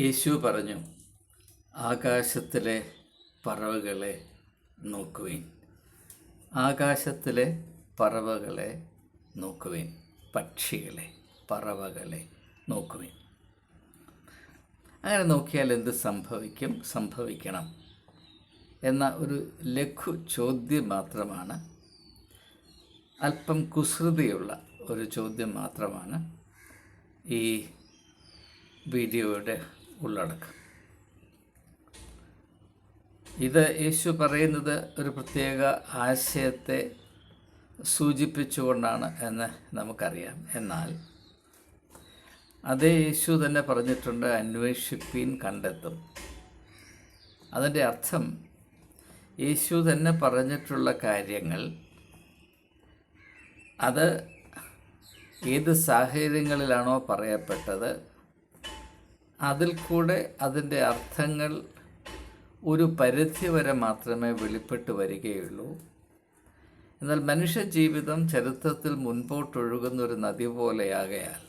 യേശു പറഞ്ഞു ആകാശത്തിലെ പറവകളെ നോക്കുവിൻ. ആകാശത്തിലെ പറവകളെ നോക്കുവിൻ. പക്ഷികളെ പറവകളെ നോക്കുവിൻ. അങ്ങനെ നോക്കിയാൽ എന്ത് സംഭവിക്കും? സംഭവിക്കണം എന്ന ഒരു ലഘു ചോദ്യം മാത്രമാണ്. അല്പം കുസൃതിയുള്ള ഒരു ചോദ്യം മാത്രമാണ് ഈ വീഡിയോയുടെ ഉള്ളടക്കം. ഇത് യേശു പറയുന്നത് ഒരു പ്രത്യേക ആശയത്തെ സൂചിപ്പിച്ചുകൊണ്ടാണ് എന്ന് നമുക്കറിയാം. എന്നാൽ അതേ യേശു തന്നെ പറഞ്ഞിട്ടുണ്ട് അന്വേഷിപ്പീൻ കണ്ടെത്തും. അതിന്റെ അർത്ഥം യേശു തന്നെ പറഞ്ഞിട്ടുള്ള കാര്യങ്ങൾ അത് ഏത് സാഹചര്യങ്ങളിലാണോ പറയപ്പെട്ടത് അതിൽ കൂടെ അതിന്റെ അർത്ഥങ്ങൾ ഒരു പരിധി വരെ മാത്രമേ വെളിപ്പെട്ട് വരികയുള്ളൂ. എന്നാൽ മനുഷ്യ ജീവിതം ചരിത്രത്തിൽ മുൻപോട്ടൊഴുകുന്ന ഒരു നദി പോലെയാകയാൽ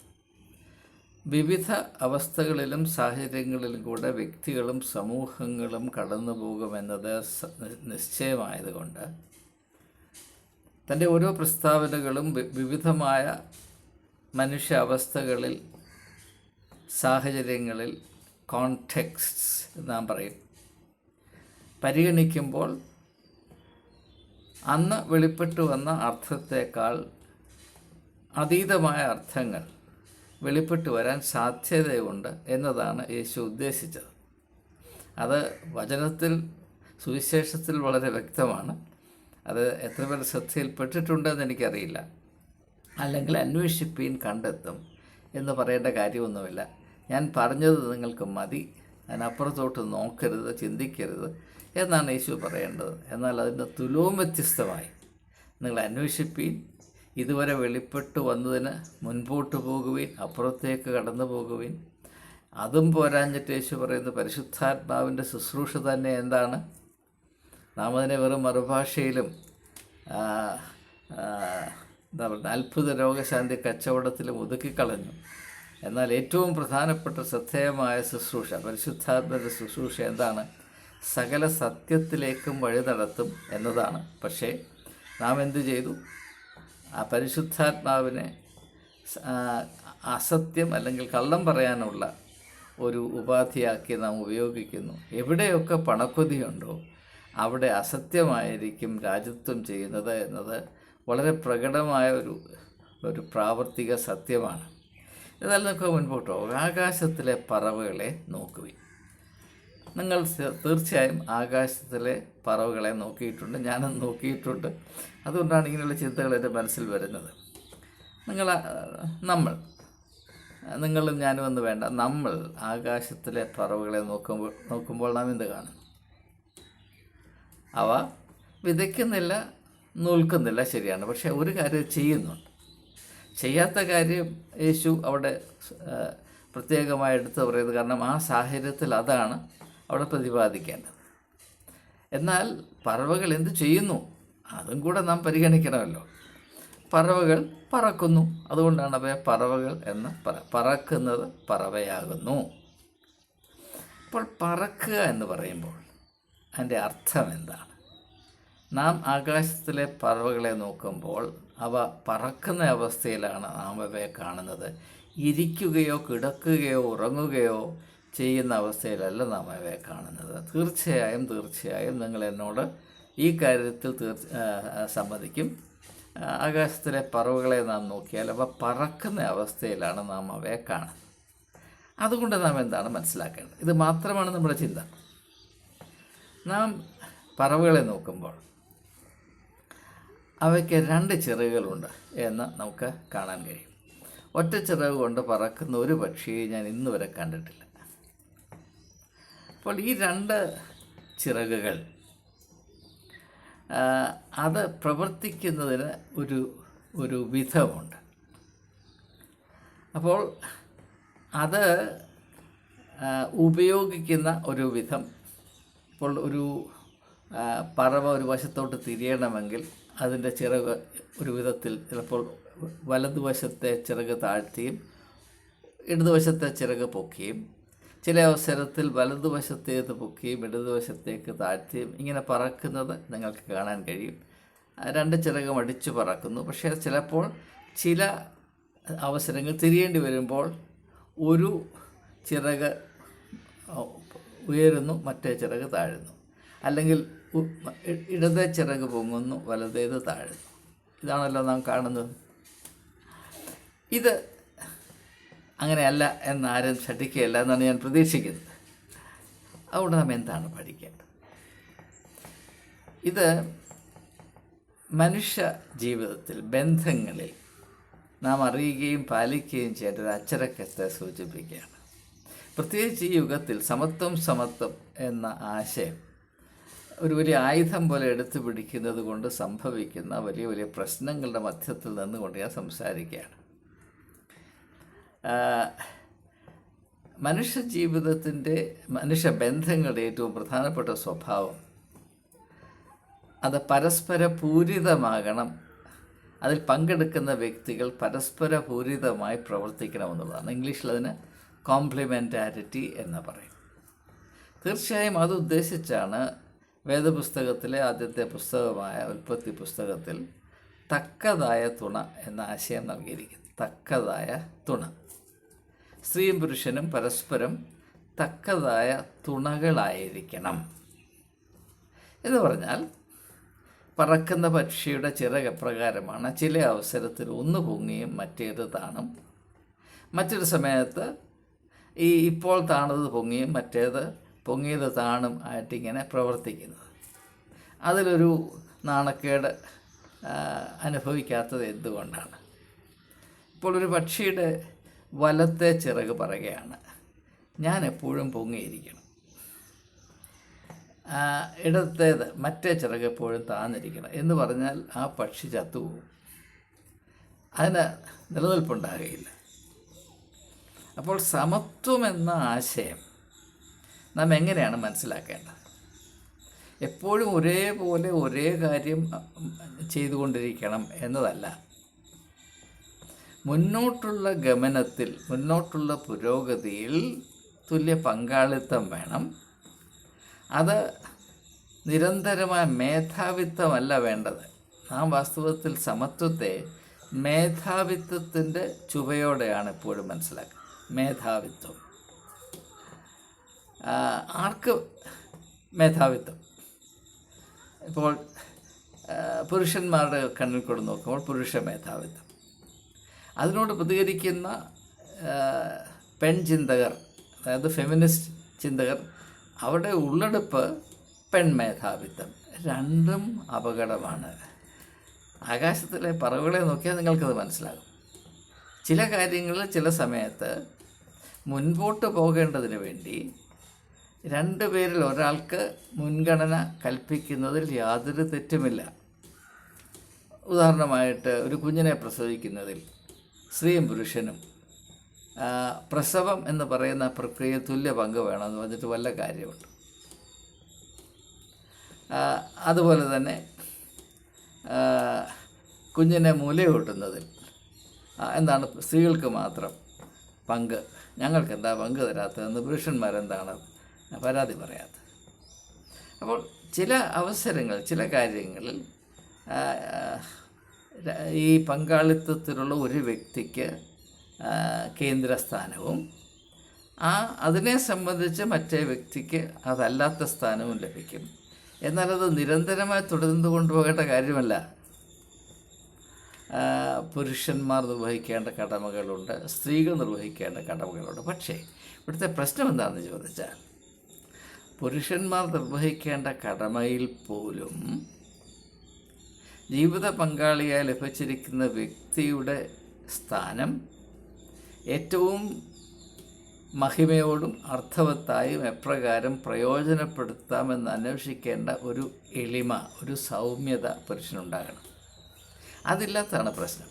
വിവിധ അവസ്ഥകളിലും സാഹചര്യങ്ങളിലും കൂടെ വ്യക്തികളും സമൂഹങ്ങളും കടന്നു പോകുമെന്നത് നിശ്ചയമായതുകൊണ്ട് തന്റെ ഓരോ പ്രസ്താവനകളും വിവിധമായ മനുഷ്യ അവസ്ഥകളിൽ സാഹചര്യങ്ങളിൽ കോൺടെക്സ്റ്റ്സ് നാം പറയും. പരിഗണിക്കുമ്പോൾ അന്ന് വെളിപ്പെട്ടു വന്ന അർത്ഥത്തേക്കാൾ അതീതമായ അർത്ഥങ്ങൾ വെളിപ്പെട്ടു വരാൻ സാധ്യതയുണ്ട് എന്നതാണ് യേശു ഉദ്ദേശിച്ചത്. അത് വചനത്തിൽ സുവിശേഷത്തിൽ വളരെ വ്യക്തമാണ്. അത് എത്ര പേർ ശ്രദ്ധയിൽപ്പെട്ടിട്ടുണ്ടെന്ന് എനിക്കറിയില്ല. അല്ലെങ്കിൽ അന്വേഷിപ്പീൻ കണ്ടെത്തും എന്ന് പറയേണ്ട കാര്യമൊന്നുമില്ല. ഞാൻ പറഞ്ഞത് നിങ്ങൾക്ക് മതി. അതിനപ്പുറത്തോട്ട് നോക്കരുത് ചിന്തിക്കരുത് എന്നാണ് യേശു പറയേണ്ടത്. എന്നാൽ അതിന്റെ തുലവും വ്യത്യസ്തമായി നിങ്ങൾ അന്വേഷിപ്പീൻ ഇതുവരെ വെളിപ്പെട്ട് വന്നതിന് മുൻപോട്ട് പോകുവിൻ അപ്പുറത്തേക്ക് കടന്നു പോകുവിൻ. അതും പോരാഞ്ഞിട്ട് യേശു പറയുന്നത് പരിശുദ്ധാത്മാവിന്റെ ശുശ്രൂഷ തന്നെ എന്താണ്? നാം അതിനെ വെറും മറുഭാഷയിലും എന്താ പറയുക അത്ഭുത രോഗശാന്തി കച്ചവടത്തിലും ഒതുക്കിക്കളഞ്ഞു. എന്നാൽ ഏറ്റവും പ്രധാനപ്പെട്ട ശ്രദ്ധേയമായ ശുശ്രൂഷ പരിശുദ്ധാത്മയുടെ ശുശ്രൂഷ എന്താണ്? സകല സത്യത്തിലേക്കും വഴി നടത്തും എന്നതാണ്. പക്ഷേ നാം എന്തു ചെയ്തു? ആ പരിശുദ്ധാത്മാവിനെ അസത്യം അല്ലെങ്കിൽ കള്ളം പറയാനുള്ള ഒരു ഉപാധിയാക്കി നാം ഉപയോഗിക്കുന്നു. എവിടെയൊക്കെ പണക്കൊതിയുണ്ടോ അവിടെ അസത്യമായിരിക്കും രാജ്യത്വം ചെയ്യുന്നത് എന്നത് വളരെ പ്രകടമായ ഒരു ഒരു പ്രാവർത്തിക സത്യമാണ്. എന്നാൽ നമുക്ക് മുൻപോട്ട് ആകാശത്തിലെ പറവുകളെ നോക്കുവിൻ. നിങ്ങൾ തീർച്ചയായും ആകാശത്തിലെ പറവുകളെ നോക്കിയിട്ടുണ്ട്. ഞാനും നോക്കിയിട്ടുണ്ട്. അതുകൊണ്ടാണ് ഇങ്ങനെയുള്ള ചിന്തകൾ എന്റെ മനസ്സിൽ വരുന്നത്. നിങ്ങൾ നമ്മൾ നിങ്ങളും ഞാനും എന്ന് വേണ്ട. നമ്മൾ ആകാശത്തിലെ പറവുകളെ നോക്കുമ്പോൾ നോക്കുമ്പോൾ നാം എന്ത് കാണും? അവ വിതയ്ക്കുന്നില്ല നൂൽക്കുന്നില്ല ശരിയാണ്. പക്ഷേ ഒരു കാര്യം ചെയ്യുന്നുണ്ട്. ചെയ്യാത്ത കാര്യം യേശു അവിടെ പ്രത്യേകമായി എടുത്ത് പറയുന്നത് കാരണം ആ സാഹചര്യത്തിൽ അതാണ് അവിടെ പ്രതിപാദിക്കേണ്ടത്. എന്നാൽ പറവകൾ എന്ത് ചെയ്യുന്നു? അതും കൂടെ നാം പരിഗണിക്കണമല്ലോ. പറവകൾ പറക്കുന്നു. അതുകൊണ്ടാണ് അവയെ പറവകൾ എന്ന് പറ പറക്കുന്നത് പറവയാകുന്നു. അപ്പോൾ പറക്കുക എന്ന് പറയുമ്പോൾ അതിന്റെ അർത്ഥം എന്താണ്? നാം ആകാശത്തിലെ പറവകളെ നോക്കുമ്പോൾ അവ പറക്കുന്ന അവസ്ഥയിലാണ് നാം അവയെ കാണുന്നത്. ഇരിക്കുകയോ കിടക്കുകയോ ഉറങ്ങുകയോ ചെയ്യുന്ന അവസ്ഥയിലല്ല നാം അവയെ കാണുന്നത്. തീർച്ചയായും തീർച്ചയായും നിങ്ങൾ എന്നോട് ഈ കാര്യത്തിൽ തീർച്ച സമ്മതിക്കും. ആകാശത്തിലെ പറവുകളെ നാം നോക്കിയാൽ അവ പറക്കുന്ന അവസ്ഥയിലാണ് നാം അവയെ കാണുന്നത്. അതുകൊണ്ട് നാം എന്താണ് മനസ്സിലാക്കേണ്ടത്? ഇത് മാത്രമാണ് നമ്മുടെ ചിന്ത. നാം പറവുകളെ നോക്കുമ്പോൾ അവയ്ക്ക് രണ്ട് ചിറകുകളുണ്ട് എന്ന് നമുക്ക് കാണാൻ കഴിയും. ഒറ്റ ചിറക് കൊണ്ട് പറക്കുന്ന ഒരു പക്ഷിയെ ഞാൻ ഇന്ന് വരെ കണ്ടിട്ടില്ല. അപ്പോൾ ഈ രണ്ട് ചിറകുകൾ അത് പ്രവർത്തിക്കുന്നതിന് ഒരു ഒരു വിധമുണ്ട്. അപ്പോൾ അത് ഉപയോഗിക്കുന്ന ഒരു വിധം ഇപ്പോൾ ഒരു പറവ ഒരു വശത്തോട്ട് തിരിയണമെങ്കിൽ അതിന്റെ ചിറക് ഒരു വിധത്തിൽ ചിലപ്പോൾ വലതുവശത്തെ ചിറക് താഴ്ത്തിയും ഇടതുവശത്തെ ചിറക് പൊക്കിയും ചില അവസരത്തിൽ വലതുവശത്തേത് പൊക്കിയും ഇടതുവശത്തേക്ക് താഴ്ത്തിയും ഇങ്ങനെ പറക്കുന്നത് നിങ്ങൾക്ക് കാണാൻ കഴിയും. രണ്ട് ചിറകും അടിച്ചു പറക്കുന്നു. പക്ഷേ ചിലപ്പോൾ ചില അവസരങ്ങൾ തിരിയേണ്ടി വരുമ്പോൾ ഒരു ചിറക് ഉയരുന്നു മറ്റേ ചിറക് താഴുന്നു. അല്ലെങ്കിൽ ഇടതേ ചിറക് പൊങ്ങുന്നു വലതേത് താഴുന്നു ഇതാണല്ലോ നാം കാണുന്നത്. ഇത് അങ്ങനെയല്ല എന്നാരും ശഠിക്കുകയല്ല എന്നാണ് ഞാൻ പ്രതീക്ഷിക്കുന്നത്. അതുകൊണ്ട് നാം എന്താണ് പഠിക്കേണ്ടത് ഇത് മനുഷ്യ ജീവിതത്തിൽ ബന്ധങ്ങളിൽ നാം അറിയുകയും പാലിക്കുകയും ചെയ്യേണ്ട ഒരു അച്ചടക്കത്തെ സൂചിപ്പിക്കുകയാണ്. പ്രത്യേകിച്ച് ഈ യുഗത്തിൽ സമത്വം സമത്വം എന്ന ആശയം ഒരു വലിയ ആയുധം പോലെ എടുത്തു പിടിക്കുന്നത് കൊണ്ട് സംഭവിക്കുന്ന വലിയ വലിയ പ്രശ്നങ്ങളുടെ മധ്യത്തിൽ നിന്നുകൊണ്ട് ഞാൻ സംസാരിക്കുകയാണ്. മനുഷ്യ ജീവിതത്തിന്റെ മനുഷ്യ ബന്ധങ്ങളുടെ ഏറ്റവും പ്രധാനപ്പെട്ട സ്വഭാവം അത് പരസ്പര പൂരിതമാകണം അതിൽ പങ്കെടുക്കുന്ന വ്യക്തികൾ പരസ്പര പൂരിതമായി പ്രവർത്തിക്കണമെന്നുള്ളതാണ് ഇംഗ്ലീഷിൽ അതിന് കോംപ്ലിമെന്റാരിറ്റി എന്ന് പറയും. തീർച്ചയായും അത് ഉദ്ദേശിച്ചാണ് വേദപുസ്തകത്തിലെ ആദ്യത്തെ പുസ്തകമായ ഉൽപ്പത്തി പുസ്തകത്തിൽ തക്കതായ തുണ എന്ന ആശയം നൽകിയിരിക്കുന്നു. തക്കതായ തുണ. സ്ത്രീയും പുരുഷനും പരസ്പരം തക്കതായ തുണകളായിരിക്കണം. എന്ന് പറഞ്ഞാൽ പറക്കുന്ന പക്ഷിയുടെ ചിറക് എപ്രകാരമാണ് ചില അവസരത്തിൽ ഒന്ന് പൊങ്ങിയും മറ്റേത് താണും. മറ്റൊരു സമയത്ത് ഈ ഇപ്പോൾ താണത് പൊങ്ങിയും മറ്റേത് പൊങ്ങിയത് താണും ആയിട്ടിങ്ങനെ പ്രവർത്തിക്കുന്നത്. അതിലൊരു നാണക്കേട് അനുഭവിക്കാത്തത് എന്തുകൊണ്ടാണ്? ഇപ്പോൾ ഒരു പക്ഷിയുടെ വലത്തെ ചിറക് പറയുകയാണ് ഞാൻ എപ്പോഴും പൊങ്ങിയിരിക്കണം ഇടത്തേത് മറ്റേ ചിറക് എപ്പോഴും താന്നിരിക്കണം. എന്ന് പറഞ്ഞാൽ ആ പക്ഷി ചത്തുപോകും. അതിന് നിലനിൽപ്പുണ്ടാകുകയില്ല അപ്പോൾ സമത്വം എന്ന ആശയം നാം എങ്ങനെയാണ് മനസ്സിലാക്കേണ്ടത്? എപ്പോഴും ഒരേപോലെ ഒരേ കാര്യം ചെയ്തുകൊണ്ടിരിക്കണം എന്നതല്ല. മുന്നോട്ടുള്ള ഗമനത്തിൽ മുന്നോട്ടുള്ള പുരോഗതിയിൽ തുല്യ പങ്കാളിത്തം വേണം. അത് നിരന്തരമായ മേധാവിത്വമല്ല വേണ്ടത്. നാം വാസ്തവത്തിൽ സമത്വത്തെ മേധാവിത്വത്തിന്റെ ചുവയോടെയാണ് എപ്പോഴും മനസ്സിലാക്കുക. മേധാവിത്വം. ആർക്ക് മേധാവിത്വം? ഇപ്പോൾ പുരുഷന്മാരുടെ കണ്ണിൽ കൂടെ നോക്കുമ്പോൾ പുരുഷ മേധാവിത്വം. അതിനോട് പ്രതികരിക്കുന്ന പെൺ പെൺചിന്തകർ അതായത് ഫെമിനിസ്റ്റ് ചിന്തകർ അവരുടെ ഉള്ളെടുപ്പ് പെൺമേധാവിത്വം രണ്ടും അപകടമാണ്. ആകാശത്തിലെ പറവുകളെ നോക്കിയാൽ നിങ്ങൾക്കത് മനസ്സിലാകും. ചില കാര്യങ്ങളിൽ ചില സമയത്ത് മുൻപോട്ട് പോകേണ്ടതിന് വേണ്ടി രണ്ട് പേരിൽ ഒരാൾക്ക് മുൻഗണന കൽപ്പിക്കുന്നതിൽ യാതൊരു തെറ്റുമില്ല. ഉദാഹരണമായിട്ട് ഒരു കുഞ്ഞിനെ പ്രസവിക്കുന്നതിൽ സ്ത്രീയും പുരുഷനും പ്രസവം എന്ന് പറയുന്ന പ്രക്രിയ തുല്യ പങ്ക് വേണമെന്ന് പറഞ്ഞിട്ട് വല്ല കാര്യമുണ്ട്. അതുപോലെ തന്നെ കുഞ്ഞിനെ മൂലയൂട്ടുന്നതിൽ എന്താണ് സ്ത്രീകൾക്ക് മാത്രം പങ്ക് ഞങ്ങൾക്ക് എന്താ പങ്ക് തരാത്തതെന്ന് പുരുഷന്മാരെന്താണ് പരാതി പറയാത്തത് അപ്പോൾ ചില അവസരങ്ങൾ ചില കാര്യങ്ങളിൽ ഈ പങ്കാളിത്തത്തിലുള്ള ഒരു വ്യക്തിക്ക് കേന്ദ്രസ്ഥാനവും ആ അതിനെ സംബന്ധിച്ച് മറ്റേ വ്യക്തിക്ക് അതല്ലാത്ത സ്ഥാനവും ലഭിക്കും. എന്നാലത് നിരന്തരമായി തുടർന്നു കൊണ്ടുപോകേണ്ട കാര്യമല്ല. പുരുഷന്മാർ നിർവഹിക്കേണ്ട കടമകളുണ്ട് സ്ത്രീകൾ നിർവഹിക്കേണ്ട കടമകളുണ്ട്. പക്ഷേ ഇവിടുത്തെ പ്രശ്നം എന്താണെന്ന് ചോദിച്ചാൽ പുരുഷന്മാർ നിർവഹിക്കേണ്ട കടമയിൽ പോലും ജീവിത പങ്കാളിയായി ലഭിച്ചിരിക്കുന്ന വ്യക്തിയുടെ സ്ഥാനം ഏറ്റവും മഹിമയോടും അർത്ഥവത്തായും എപ്രകാരം പ്രയോജനപ്പെടുത്താമെന്ന് അന്വേഷിക്കേണ്ട ഒരു എളിമ ഒരു സൗമ്യത പുരുഷനുണ്ടാകണം. അതില്ലാത്തതാണ് പ്രശ്നം.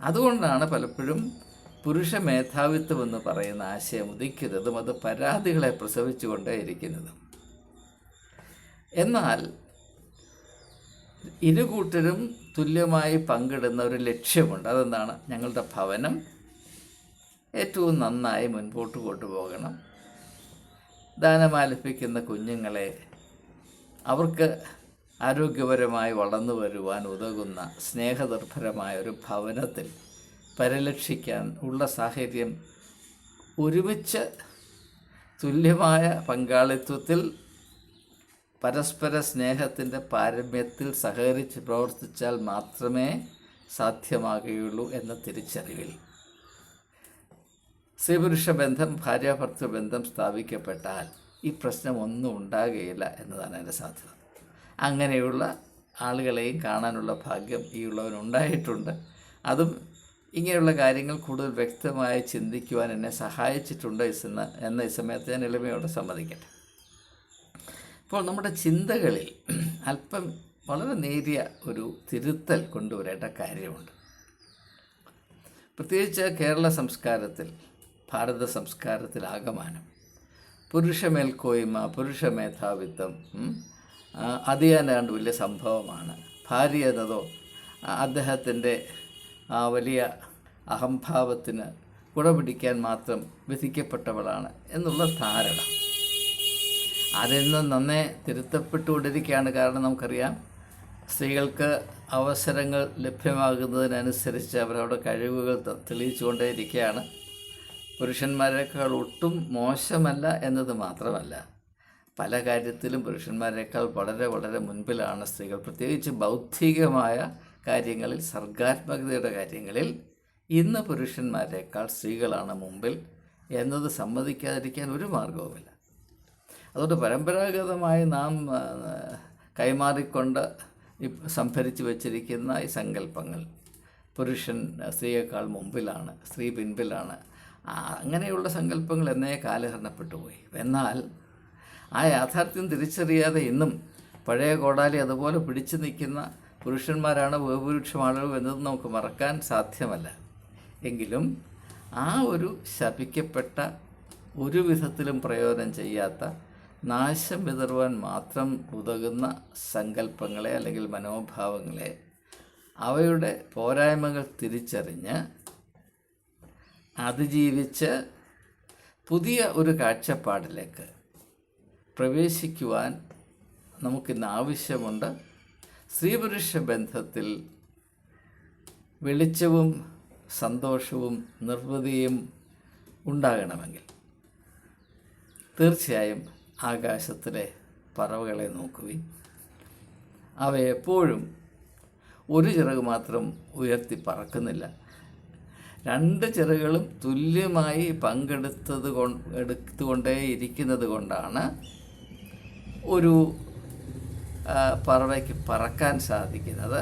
അതുകൊണ്ടാണ് പലപ്പോഴും പുരുഷ മേധാവിത്വം എന്ന് പറയുന്ന ആശയം ഉദിക്കുന്നതും അത് പരാതികളെ പ്രസവിച്ചുകൊണ്ടേയിരിക്കുന്നതും. എന്നാൽ ഇരു കൂട്ടരും തുല്യമായി പങ്കിടുന്ന ഒരു ലക്ഷ്യമുണ്ട്. അതെന്താണ്? ഞങ്ങളുടെ ഭവനം ഏറ്റവും നന്നായി മുൻപോട്ട് കൊണ്ടുപോകണം. ദാനമാലപിക്കുന്ന കുഞ്ഞുങ്ങളെ അവർക്ക് ആരോഗ്യപരമായി വളർന്നു വരുവാൻ ഉതകുന്ന സ്നേഹനിർഭരമായ ഒരു ഭവനത്തിൽ പരിലക്ഷിക്കാൻ ഉള്ള സാഹചര്യം ഒരുമിച്ച് തുല്യമായ പങ്കാളിത്വത്തിൽ പരസ്പര സ്നേഹത്തിന്റെ പാരമ്യത്തിൽ സഹകരിച്ച് പ്രവർത്തിച്ചാൽ മാത്രമേ സാധ്യമാകുകയുള്ളൂ എന്ന തിരിച്ചറിവിൽ. സ്ത്രീപുരുഷ ബന്ധം ഭാര്യാഭർത്തൃ ബന്ധം സ്ഥാപിക്കപ്പെട്ടാൽ ഈ പ്രശ്നം ഒന്നും ഉണ്ടാകുകയില്ല എന്നതാണ് എന്റെ സാധ്യത. അങ്ങനെയുള്ള ആളുകളെയും കാണാനുള്ള ഭാഗ്യം ഈ ഉള്ളവനുണ്ടായിട്ടുണ്ട്. അതും ഇങ്ങനെയുള്ള കാര്യങ്ങൾ കൂടുതൽ വ്യക്തമായി ചിന്തിക്കുവാൻ എന്നെ സഹായിച്ചിട്ടുണ്ട് എന്ന എന്ന ഈ സമയത്ത് ഞാൻ എളിമയോടെ സമ്മതിക്കട്ടെ. ഇപ്പോൾ നമ്മുടെ ചിന്തകളിൽ അല്പം വളരെ നേരിയ ഒരു തിരുത്തൽ കൊണ്ടുവരേണ്ട കാര്യമുണ്ട്. പ്രത്യേകിച്ച് കേരള സംസ്കാരത്തിൽ ഭാരത സംസ്കാരത്തിൽ ആകമാനം പുരുഷ മേൽക്കോയ്മ പുരുഷ മേധാവിത്വം അതിയാനാണ്ട് വലിയ സംഭവമാണ്. ഭാര്യ എന്നതോ അദ്ദേഹത്തിന്റെ ആ വലിയ അഹംഭാവത്തിന് കുടപിടിക്കാൻ മാത്രം വിധിക്കപ്പെട്ടവളാണ് എന്നുള്ള ധാരണ. അതെന്നും നന്നേ തിരുത്തപ്പെട്ടുകൊണ്ടിരിക്കുകയാണ്. കാരണം നമുക്കറിയാം സ്ത്രീകൾക്ക് അവസരങ്ങൾ ലഭ്യമാകുന്നതിനനുസരിച്ച് അവരവരുടെ കഴിവുകൾ തെളിയിച്ചു തെളിയിച്ചുകൊണ്ടേയിരിക്കുകയാണ്. പുരുഷന്മാരെക്കാൾ ഒട്ടും മോശമല്ല എന്നത് മാത്രമല്ല പല കാര്യത്തിലും പുരുഷന്മാരെക്കാൾ വളരെ വളരെ മുൻപിലാണ് സ്ത്രീകൾ. പ്രത്യേകിച്ച് ബൗദ്ധികമായ കാര്യങ്ങളിൽ സർഗാത്മകതയുടെ കാര്യങ്ങളിൽ ഇന്ന് പുരുഷന്മാരെക്കാൾ സ്ത്രീകളാണ് മുമ്പിൽ എന്നത് സമ്മതിക്കാതിരിക്കാൻ ഒരു മാർഗവുമില്ല അതുകൊണ്ട് പരമ്പരാഗതമായി നാം കൈമാറിക്കൊണ്ട് സംഭരിച്ചു വച്ചിരിക്കുന്ന ഈ സങ്കല്പങ്ങൾ പുരുഷൻ സ്ത്രീയേക്കാൾ മുമ്പിലാണ് സ്ത്രീ പിൻപിലാണ് അങ്ങനെയുള്ള സങ്കല്പങ്ങൾ എന്നേ കാലഹരണപ്പെട്ടു പോയി. എന്നാൽ ആ യാഥാർത്ഥ്യം തിരിച്ചറിയാതെ ഇന്നും പഴയ കോടാലി അതുപോലെ പിടിച്ചു നിൽക്കുന്ന പുരുഷന്മാരാണ് ബഹുഭൂരിപക്ഷം ആളുകൾ എന്നത് നമുക്ക് മറക്കാൻ സാധ്യമല്ല. എങ്കിലും ആ ഒരു ശപിക്കപ്പെട്ട ഒരു വിധത്തിലും പ്രയോജനം ചെയ്യാത്ത നാശം വിതറുവാൻ മാത്രം ഉതകുന്ന സങ്കല്പങ്ങളെ അല്ലെങ്കിൽ മനോഭാവങ്ങളെ അവയുടെ പോരായ്മകൾ തിരിച്ചറിഞ്ഞ് അതിജീവിച്ച് പുതിയ ഒരു കാഴ്ചപ്പാടിലേക്ക് പ്രവേശിക്കുവാൻ നമുക്കിന്ന് ആവശ്യമുണ്ട്. സ്ത്രീപുരുഷ ബന്ധത്തിൽ വെളിച്ചവും സന്തോഷവും നിർവൃതിയും ഉണ്ടാകണമെങ്കിൽ തീർച്ചയായും ആകാശത്തിലെ പറവകളെ നോക്കുവിൻ. അവയെപ്പോഴും ഒരു ചിറക് മാത്രം ഉയർത്തി പറക്കുന്നില്ല. രണ്ട് ചിറകുകളും തുല്യമായി പങ്കെടുത്തത് കൊ എടുത്തുകൊണ്ടേ ഇരിക്കുന്നത് കൊണ്ടാണ് ഒരു പറവയ്ക്ക് പറക്കാൻ സാധിക്കുന്നത്.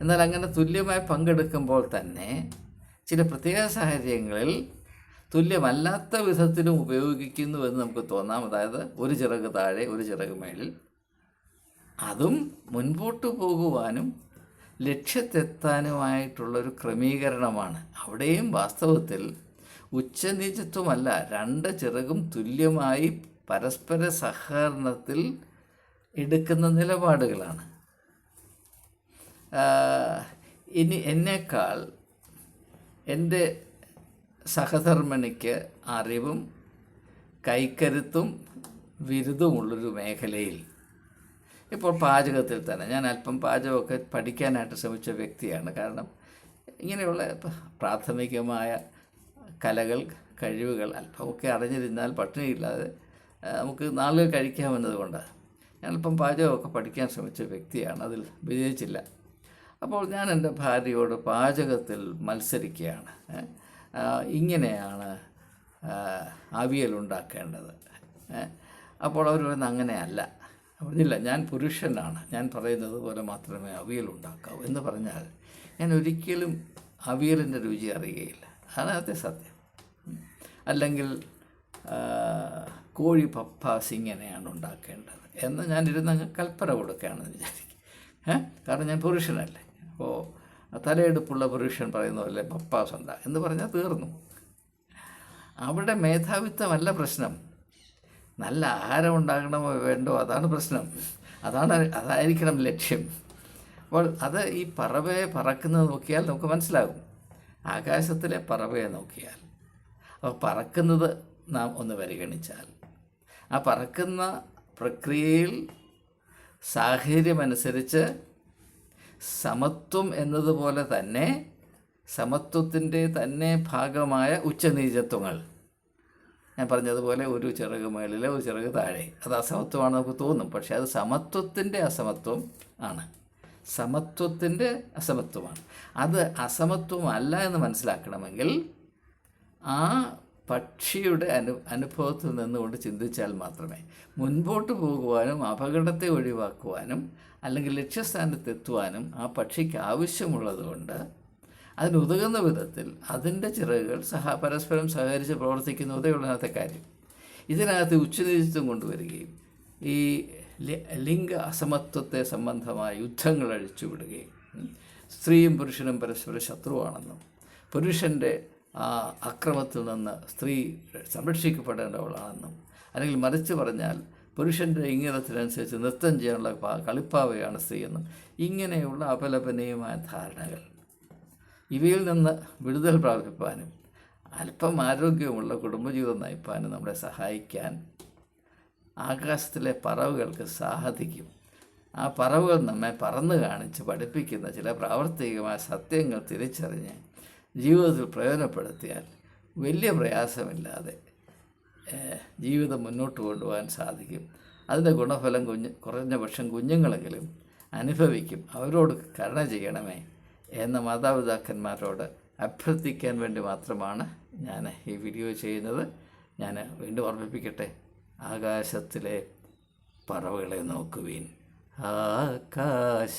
എന്നാൽ അങ്ങനെ തുല്യമായി പങ്കെടുക്കുമ്പോൾ തന്നെ ചില പ്രത്യേക സാഹചര്യങ്ങളിൽ തുല്യമല്ലാത്ത വിധത്തിലും ഉപയോഗിക്കുന്നു എന്ന് നമുക്ക് തോന്നാം. അതായത് ഒരു ചിറക് താഴെ ഒരു ചിറക് മേളിൽ. അതും മുൻപോട്ട് പോകുവാനും ലക്ഷ്യത്തെത്താനുമായിട്ടുള്ളൊരു ക്രമീകരണമാണ്. അവിടെയും വാസ്തവത്തിൽ ഉച്ചനീചത്വമല്ല രണ്ട് ചിറകും തുല്യമായി പരസ്പര സഹകരണത്തിൽ എടുക്കുന്ന നിലപാടുകളാണ്. ഇനി എന്നേക്കാൾ എന്റെ സഹധർമ്മിണിക്ക് അറിവും കൈക്കരുത്തും ബിരുദമുള്ളൊരു മേഖലയിൽ. ഇപ്പോൾ പാചകത്തിൽ തന്നെ ഞാൻ അല്പം പാചകമൊക്കെ പഠിക്കാനായിട്ട് ശ്രമിച്ച വ്യക്തിയാണ്. കാരണം ഇങ്ങനെയുള്ള പ്രാഥമികമായ കലകൾ കഴിവുകൾ അല്പമൊക്കെ അറിഞ്ഞിരുന്നാൽ പട്ടിണിയില്ലാതെ നമുക്ക് നാളുകൾ കഴിക്കാമെന്നതുകൊണ്ട് അല്പം പാചകമൊക്കെ പഠിക്കാൻ ശ്രമിച്ച വ്യക്തിയാണ് അതിൽ വിജയിച്ചില്ല അപ്പോൾ ഞാൻ എന്റെ ഭാര്യയോട് പാചകത്തിൽ മത്സരിക്കുകയാണ്. ഇങ്ങനെയാണ് അവിയൽ ഉണ്ടാക്കേണ്ടത്. അപ്പോൾ അവർ പറയുന്നത് അങ്ങനെയല്ല. പറഞ്ഞില്ല ഞാൻ പുരുഷനാണ്. ഞാൻ പറയുന്നത് പോലെ മാത്രമേ അവിയൽ ഉണ്ടാക്കാവൂ എന്ന് പറഞ്ഞാൽ ഞാൻ ഒരിക്കലും അവിയലിന്റെ രുചി അറിയുകയില്ല അതിനകത്തെ സത്യം. അല്ലെങ്കിൽ കോഴി പപ്പാസ് ഇങ്ങനെയാണ് ഉണ്ടാക്കേണ്ടത്. എന്ന് അങ്ങ് കൽപ്പന കൊടുക്കുകയാണെന്ന് വിചാരിക്കും. ഏ? കാരണം ഞാൻ പുരുഷനല്ലേ. അപ്പോൾ തലയെടുപ്പുള്ള പുരുഷൻ പറയുന്ന പോലെ പപ്പാസ് ഉണ്ടാ എന്ന് പറഞ്ഞാൽ തീർന്നു. അവിടെ മേധാവിത്വമല്ല പ്രശ്നം. നല്ല ആഹാരം ഉണ്ടാകണമോ വേണ്ടോ അതാണ് പ്രശ്നം. അതാണ് അതായിരിക്കണം ലക്ഷ്യം. അപ്പോൾ അത് ഈ പറവയെ പറക്കുന്നത് നോക്കിയാൽ നമുക്ക് മനസ്സിലാകും. ആകാശത്തിലെ പറവയെ നോക്കിയാൽ. അപ്പോൾ പറക്കുന്നത് നാം ഒന്ന് പരിഗണിച്ചാൽ. ആ പറക്കുന്ന പ്രക്രിയയിൽ സാഹചര്യമനുസരിച്ച് സമത്വം എന്നതുപോലെ തന്നെ സമത്വത്തിന്റെ തന്നെ ഭാഗമായ ഉച്ചനീചത്വങ്ങൾ. ഞാൻ പറഞ്ഞതുപോലെ ഒരു ചിറക് മേളിൽ ഒരു ചിറക് താഴെ. അത് അസമത്വമാണെന്ന് നമുക്ക് തോന്നും. പക്ഷേ അത് സമത്വത്തിന്റെ അസമത്വം ആണ്. സമത്വത്തിന്റെ അസമത്വമാണ്. അത് അസമത്വമല്ല എന്ന് മനസ്സിലാക്കണമെങ്കിൽ ആ പക്ഷിയുടെ അനു അനുഭവത്തിൽ നിന്നുകൊണ്ട് ചിന്തിച്ചാൽ മാത്രമേ. മുൻപോട്ട് പോകുവാനും അപകടത്തെ ഒഴിവാക്കുവാനും അല്ലെങ്കിൽ ലക്ഷ്യസ്ഥാനത്തെത്തുവാനും ആ പക്ഷിക്ക് ആവശ്യമുള്ളതുകൊണ്ട് അതിനുതകുന്ന വിധത്തിൽ അതിന്റെ ചിറകുകൾ സഹ പരസ്പരം സഹകരിച്ച് പ്രവർത്തിക്കുന്നതേ ഉള്ളതിനകത്തെ കാര്യം. ഇതിനകത്ത് ഉച്ചനീചിത്വം കൊണ്ടുവരികയും ഈ ലിംഗ അസമത്വത്തെ സംബന്ധമായ യുദ്ധങ്ങൾ അഴിച്ചുവിടുകയും സ്ത്രീയും പുരുഷനും പരസ്പര ശത്രുവാണെന്നും പുരുഷന്റെ ആ അക്രമത്തിൽ നിന്ന് സ്ത്രീ സംരക്ഷിക്കപ്പെടേണ്ടവളാണെന്നും അല്ലെങ്കിൽ മറിച്ച് പറഞ്ഞാൽ പുരുഷന്റെ ഇംഗിതത്തിനനുസരിച്ച് നൃത്തം ചെയ്യാനുള്ള കളിപ്പാവയാണ് സ്ത്രീ എന്നും ഇങ്ങനെയുള്ള അപലപനീയമായ ധാരണകൾ. ഇവയിൽ നിന്ന് വിടുതൽ പ്രാപിപ്പാനും അല്പം ആരോഗ്യമുള്ള കുടുംബജീവിതം നയിപ്പാനും നമ്മളെ സഹായിക്കാൻ ആകാശത്തിലെ പറവുകൾക്ക് സാധിക്കും. ആ പറവുകൾ നമ്മെ പറന്ന് കാണിച്ച് പഠിപ്പിക്കുന്ന ചില പ്രാവർത്തികമായ സത്യങ്ങൾ തിരിച്ചറിഞ്ഞ് ജീവിതത്തിൽ പ്രയോജനപ്പെടുത്തിയാൽ വലിയ പ്രയാസമില്ലാതെ ജീവിതം മുന്നോട്ട് കൊണ്ടുപോകാൻ സാധിക്കും. അതിന്റെ ഗുണഫലം കുഞ്ഞ് കുറഞ്ഞ പക്ഷം കുഞ്ഞുങ്ങളെങ്കിലും അനുഭവിക്കും. അവരോട് കരുണ ചെയ്യണമേ എന്ന മാതാപിതാക്കന്മാരോട് അഭ്യർത്ഥിക്കാൻ വേണ്ടി മാത്രമാണ് ഞാൻ ഈ വീഡിയോ ചെയ്യുന്നത്. ഞാൻ വീണ്ടും ഓർമ്മിപ്പിക്കട്ടെ ആകാശത്തിലെ പറവുകളെ നോക്കുവീൻ. ആകാശത്തിലെ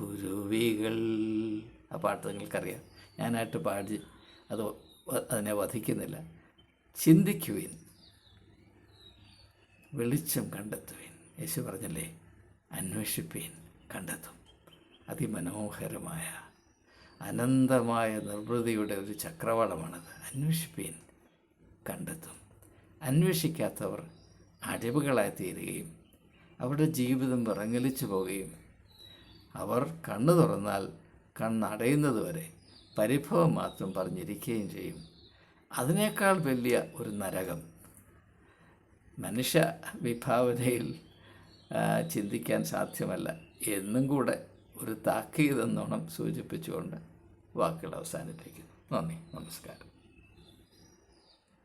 കുരുവികൾ ആ പാട്ട് നിങ്ങൾക്കറിയാം. ഞാനായിട്ട് പാടി അത് അതിനെ വധിക്കുന്നില്ല. ചിന്തിക്കുവിൻ. വെളിച്ചം കണ്ടെത്തുവിൻ. യേശു പറഞ്ഞല്ലേ? അന്വേഷിപ്പീൻ കണ്ടെത്തും. അതിമനോഹരമായ അനന്തമായ നിർവൃതിയുടെ ഒരു ചക്രവാളമാണത്. അന്വേഷിപ്പീൻ കണ്ടെത്തും. അന്വേഷിക്കാത്തവർ അടിവുകളായി തീരുകയും അവരുടെ ജീവിതം വിറങ്ങലിച്ചു പോവുകയും അവർ കണ്ണു തുറന്നാൽ കണ്ണടയുന്നതുവരെ പരിഭവം മാത്രം പറഞ്ഞിരിക്കുകയും ചെയ്യും. അതിനേക്കാൾ വലിയ ഒരു നരകം. മനുഷ്യ വിഭാവനയിൽ ചിന്തിക്കാൻ സാധ്യമല്ല. എന്നും കൂടെ ഒരു താക്കീതെന്നോണം സൂചിപ്പിച്ചുകൊണ്ട് വാക്കുകൾ അവസാനിപ്പിക്കുന്നു. നന്ദി. നമസ്കാരം.